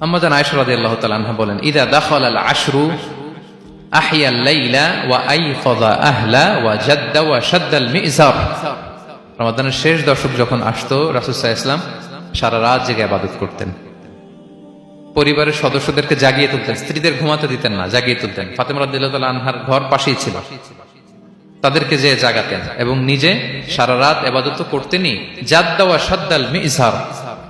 আম্মাজান আয়েশা রাদিয়াল্লাহু তাআলা আনহা বলেন, ইদা দাখাল আল আশরু শেষ দশক যখন আসতো, রাসূল ইসলাম সারা রাত জেগে আবাদত করতেন। পরিবারের সদস্যদেরকে জাগিয়ে তুলতেন, স্ত্রীদের ঘুমাতে দিতেন না, জাগিয়ে তুলতেন। ফাতেমা রাদিয়াল্লাহু তাআলা আনহার ঘর পাশেই ছিল। তাদেরকে যে জাগাতেন এবং নিজে সারা রাত এবাদত করতেনই জাদ্দাওয়া সাদ্দাল মিজহার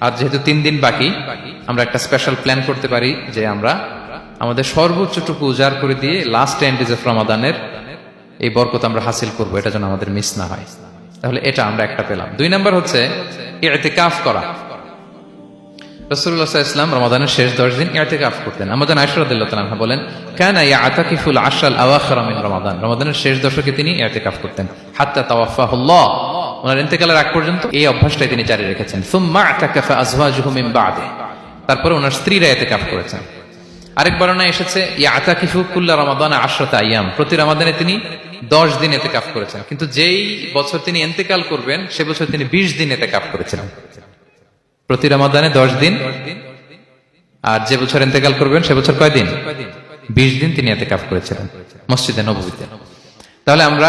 আর যেহেতু তিন দিন বাকি, আমরা একটা স্পেশাল প্ল্যান করতে পারি যে আমরা আমাদের সর্বোচ্চটুকু উজাড় করে দিয়ে লাস্ট টেন ডেজ অফ রমাদানের এই বরকত আমরা হাসিল করব, এটা যেন আমাদের মিস না হয়। তাহলে এটা আমরা একটা পেলাম। দুই নাম্বার হচ্ছে এতে কাফ করা রসুল্লাহ ইসলাম রমাদানের শেষ দশ দিন করতেন। আমাদের বলেন আশাল রমাদান। রমাদানের শেষ দশকে তিনি করতেন। ওনার ইন্তেকালের আগ পর্যন্ত এই অভ্যাসটাই তিনি জারি রেখেছেন। সুম্মা আতাকাফা আজওয়াজুহু বাদে। তারপরে ওনার স্ত্রীরা ইয়াতেকাফ করেছেন। আরেক বর্ণনা এসেছে ইয়া আতাকিফু কুল্লা রমাদান আশরাত আয়াম। প্রতি রমাদানে তিনি দশ দিন এতেকাফ করেছেন। কিন্তু যেই বছর তিনি ইন্তেকাল করবেন, সে বছর তিনি বিশ দিন এতেকাফ করেছিলেন প্রতি রমাদানে দশ দিন। আর যে বছর ইন্তেকাল করবেন, সে বছর কয়দিন বিশ দিন তিনি এতে কাপ করেছিলেন, মসজিদে নবীতে তাহলে আমরা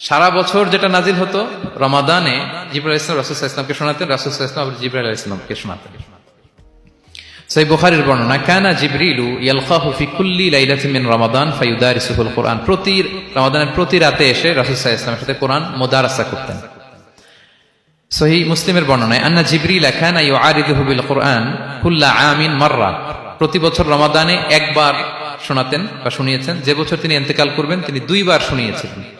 সারা বছর যেটা নাজিল হতো, রমাদানে জিবর ইসলাম রাসুসা ইসলামকে শোনাতেন রাসুসা ইসলাম আবার জিবর ইসলামকে শোনাতেন। সেই বুখারীর বর্ণনা, কানা জিবরিলু ইয়ালকাহু ফি কুল্লি লাইলাতিন মিন রমাদান ফায়ুদারিসুহুল কোরআন। প্রতি রমাদানের প্রতি রাতে এসে রাসূল সাল্লাল্লাহু সাথে কোরআন মুদারাসা করতেন। সহি মুসলিমের বর্ণনায়, আন্না জিবরিল কানা ইউআরিদুহু বিল কোরআন কুল্লা আমিন মাররা। প্রতি বছর রমাদানে একবার শোনাতেন বা শুনিয়েছেন। যে বছর তিনি ইন্তেকাল করবেন, তিনি দুইবার শুনিয়েছিলেন।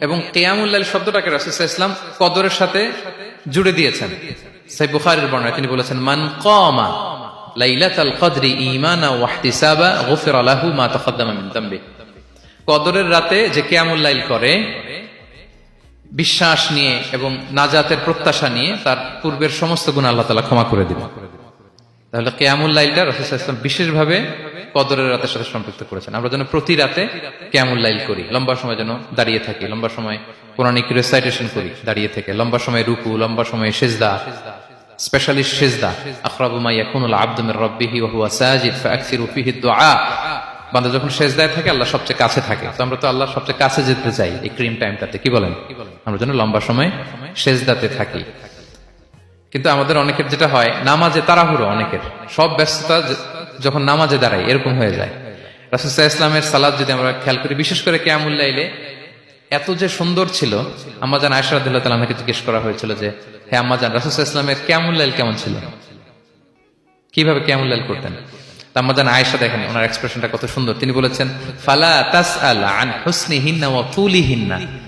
এবং কেয়ামুল্লাইল শব্দটাকে রাসুসাহ ইসলাম কদরের সাথে জুড়ে দিয়েছেন। সাই বুখারের বর্ণায় তিনি বলেছেন, মান কমা গুফিরা মা কদরের রাতে যে কিয়ামুল করে, বিশ্বাস নিয়ে এবং নাজাতের প্রত্যাশা নিয়ে তার পূর্বের সমস্ত গুণ আল্লাহ ক্ষমা করে দিবেন। তাহলে কেয়ামুল লাইলটা ইসলাম বিশেষভাবে কদরের রাতের সাথে সম্পৃক্ত করেছেন। আমরা যেন প্রতি রাতে কেয়ামুল লাইল করি। লম্বা সময় যেন দাঁড়িয়ে থাকি, লম্বা সময় কোরআনিক রেসাইটেশন করি, দাঁড়িয়ে থেকে। লম্বা সময় রুকু, লম্বা সময় সেজদা যখন থাকে, আল্লাহ সবচেয়ে কাছে থাকে। আমরা তো সবচেয়ে কাছে যেতে চাই এই ক্রিম টাইমটাতে, কি বলেন? আমরা যেন লম্বা সময় সেজদাতে থাকি। কিন্তু আমাদের অনেকের যেটা হয়, নামাজে তাড়াহুড়ো অনেকের। সব ব্যস্ততা যখন নামাজে দাঁড়ায়, এরকম হয়ে যায়। রাসুসাহ ইসলামের সালাদ যদি আমরা খেয়াল করি, বিশেষ করে কেয়ামুল্লাইলে এত যে সুন্দর ছিল, আম্মাজান আয়সারদুল্লাহ তালাকে জিজ্ঞেস করা হয়েছিল যে হ্যাঁ আম্মাজান রাসুসাহ ইসলামের কেয়ামুল্লাইল কেমন ছিল? কীভাবে কেয়ামুল্লাইল করতেন? আমাদের আয়েশা দেখেন, ওনার এক্সপ্রেশনটা কত সুন্দর। তিনি বলেছেন, ফালা তাস আল আন হুসনি হিন্না ও তুলি হিন্না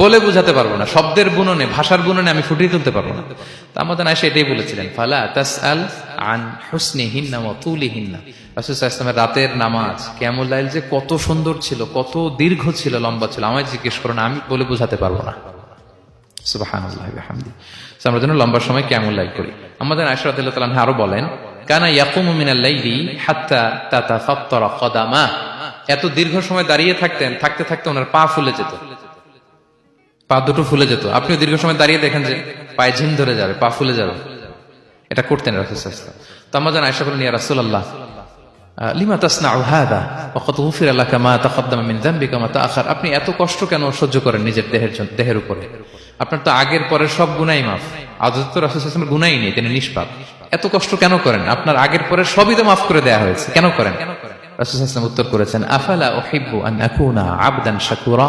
বলে বোঝাতে পারব না। শব্দের বুননে, ভাষার বুননে আমি ফুটিয়ে তুলতে পারব না। আমাদের আয়সা এটাই বলেছিলেন, ফালা তাস আল আন হুসনি হিন্না ও তুলি হিন্না রাসুল রাতের নামাজ কেমন লাইল যে কত সুন্দর ছিল, কত দীর্ঘ ছিল, লম্বা ছিল। আমায় জিজ্ঞেস করো না আমি বলে বোঝাতে পারব না। আমরা যেন লম্বা সময় লাইক করি। আমাদের আরও বলেন, কানা ইয়াকুমু লাইলি হাত্তা কদামা। এত দীর্ঘ সময় দাঁড়িয়ে থাকতেন, থাকতে থাকতে ওনার পা ফুলে যেত। পা দুটো ফুলে যেত। আপনিও দীর্ঘ সময় দাঁড়িয়ে দেখেন যে পায়ে ঝিম ধরে যাবে, পা ফুলে যাবে। এটা করতেন রাসুলাম আপনি এত কষ্ট কেন সহ্য করেন নিজের দেহের দেহের উপরে? আপনার তো আগের পরের সব গুনাই মাফ। আদত তো রাসূল সাল্লাল্লাহু গুনাই নেই, তিনি নিষ্পাপ। এত কষ্ট কেন করেন? আপনার আগের পরের সবই তো মাফ করে দেয়া হয়েছে। কেন করেন? রাসূল উত্তর করেছেন, আফালা উহিব্বু আন আবদান শাকুরা?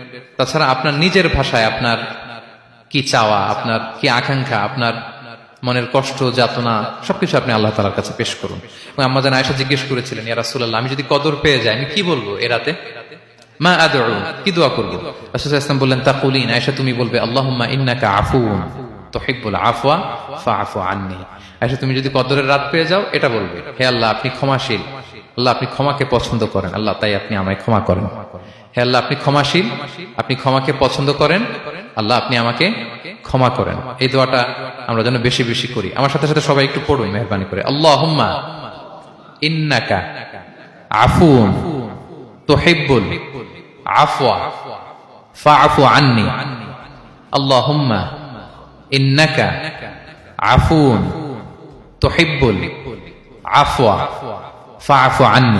তাছাড়া আপনার নিজের ভাষায় আপনার কি চাওয়া, আপনার কি আকাঙ্ক্ষা, আপনার মনের কষ্ট, যাতনা, সবকিছু আপনি আল্লাহ তালার কাছে পেশ করুন। এবং আম্মা জান আয়সা জিজ্ঞেস করেছিলেন, ইয়া রাসূলুল্লাহ, আমি যদি কদর পেয়ে যাই, আমি কি বলব এ রাতে? মা আদউ, কি দোয়া করব? ইসলাম বললেন, তাকুলিন, আয়েশা তুমি বলবে, আল্লাহুম্মা ইন্নাকা আফুন তুহিব্বুল আফওয়া ফাআফু আননি। আয়েশা, তুমি যদি কদরের রাত পেয়ে যাও, এটা বলবে, হে আল্লাহ, আপনি ক্ষমাশীল। আল্লাহ, আপনি ক্ষমাকে পছন্দ করেন। আল্লাহ, তাই আপনি আমায় ক্ষমা করেন। হে আল্লাহ, আপনি ক্ষমাশীল। আপনি ক্ষমাকে পছন্দ করেন। আল্লাহ, আপনি আমাকে ক্ষমা করেন। এই দোয়াটা আমরা যেন বেশি বেশি করি। আমার সাথে সাথে সবাই একটু পড়ুই মেহরবানি করে। আল্লাহ হুম্মা ইন্নাকা আফুন তুহিব্বুল আফওয়া ফাআফু আন্নি। আল্লাহ হুম্মা ইন্নাকা আফুন তুহিব্বুল আফওয়া ফাআফু আন্নি।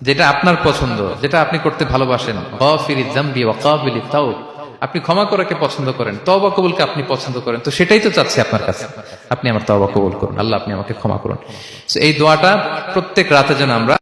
যেটা আপনার পছন্দ, যেটা আপনি করতে ভালোবাসেন। তাও আপনি ক্ষমা করাকে পছন্দ করেন তবা কবুলকে আপনি পছন্দ করেন। তো সেটাই তো চাচ্ছে আপনার কাছে। আপনি আমার তবা কবুল করুন, আল্লাহ আপনি আমাকে ক্ষমা করুন। এই দোয়াটা প্রত্যেক রাতে যেন আমরা